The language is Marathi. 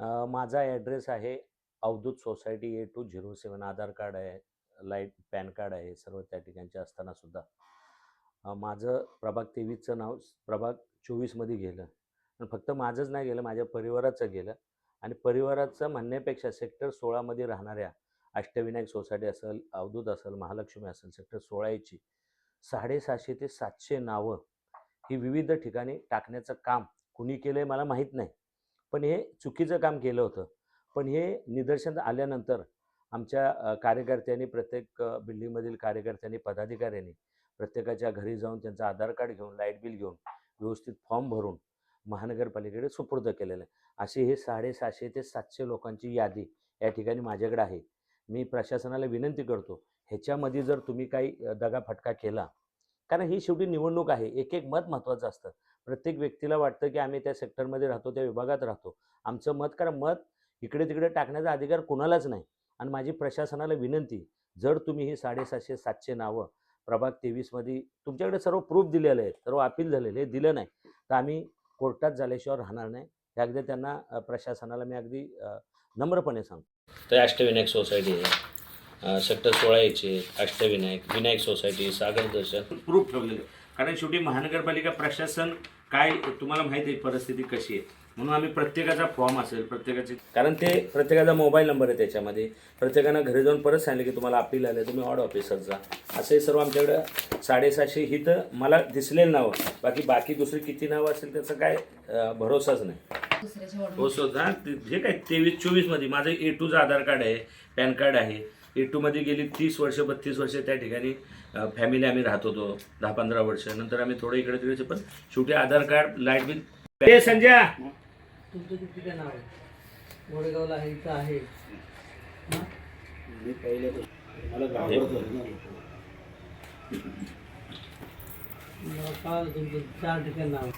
माझा ॲड्रेस आहे Avdhoot society A two zero seven Aadhaar card आहे लाइट पॅन कार्ड आहे सर्व त्या ठिकाणचे असताना सुद्धा. माझं प्रभाग तेवीसचं नाव प्रभाग चोवीसमध्ये गेलं. पण फक्त माझंच नाही गेलं माझ्या परिवाराचं गेलं. आणि परिवाराचं म्हणण्यापेक्षा सेक्टर सोळामध्ये राहणाऱ्या अष्टविनायक सोसायटी असेल अवधूत असेल महालक्ष्मी असेल सेक्टर सोळाची साडेसहाशे ते सातशे नावं ही विविध ठिकाणी टाकण्याचं काम कुणी केलं आहे मला माहीत नाही. पण हे चुकीचं काम केलं होतं. पण हे निदर्शन आल्यानंतर आमच्या कार्यकर्त्यांनी प्रत्येक बिल्डिंगमधील कार्यकर्त्यांनी पदाधिकाऱ्यांनी प्रत्येकाच्या घरी जाऊन त्यांचं आधार कार्ड घेऊन लाइट बिल घेऊन व्यवस्थित फॉर्म भरून महानगरपालिकेकडे सुपूर्द केलेलं आहे. अशी हे साडेसहाशे ते सातशे लोकांची यादी या ठिकाणी माझ्याकडे आहे. मी प्रशासनाला विनंती करतो ह्याच्यामध्ये जर तुम्ही काही दगा दगाफटका केला कारण ही शेवटी निवडणूक आहे. एक एक मत महत्त्वाचं असतं. प्रत्येक व्यक्तीला वाटतं की आम्ही त्या सेक्टरमध्ये राहतो त्या विभागात राहतो. आमचं मत कारण मत इकडे तिकडे टाकण्याचा अधिकार कुणालाच नाही. आणि माझी प्रशासनाला विनंती जर तुम्ही ही साडेसातशे सातशे नावं प्रभाग तेवीसमध्ये तुमच्याकडे सर्व प्रूफ दिलेलं आहे सर्व अपील झालेले आहे दिलं नाही तर आम्ही कोर्टात झाल्याशिवाय राहणार नाही. हे अगदी त्यांना प्रशासनाला मी अगदी नम्रपणे सांगतो. तर अष्टविनायक सोसायटी आहे. सेक्टर सोळा याचे अष्टविनायक विनायक सोसायटी सागर दर्शन प्रूफ ठेवलेले. कारण शेवटी महानगरपालिका प्रशासन काय तुम्हाला माहिती आहे परिस्थिती कशी आहे? म्हणून आम्ही प्रत्येकाचा फॉर्म असेल प्रत्येकाचे कारण ते प्रत्येकाचा मोबाईल नंबर आहे त्याच्यामध्ये. प्रत्येकानं घरी जाऊन परत सांगितलं की तुम्हाला अपील आलं तुम्ही ऑड ऑफिसर जा. असं हे सर्व आमच्याकडं साडेसहाशे ही तर मला दिसलेलं नावं. बाकी बाकी दुसरी किती नावं असेल त्याचं काय भरोसाच नाही. हो सुद्धा जे काय तेवीस चोवीसमध्ये माझं ए टूचं आधार कार्ड आहे पॅन कार्ड आहे ए टूमध्ये गेली तीस वर्ष बत्तीस वर्ष त्या ठिकाणी फॅमिली आम्ही राहत होतो दहा पंधरा वर्ष. नंतर आम्ही थोडं इकडे तिकडे पण शेवटी आधार कार्ड लाइट बिल. ए, संजय! तुमचं किती काय नाव आहे? गोडेगावला आहे इथं आहे. हा? मी पहिले मला कळालं तुमचं चार ठिकाणी नाव.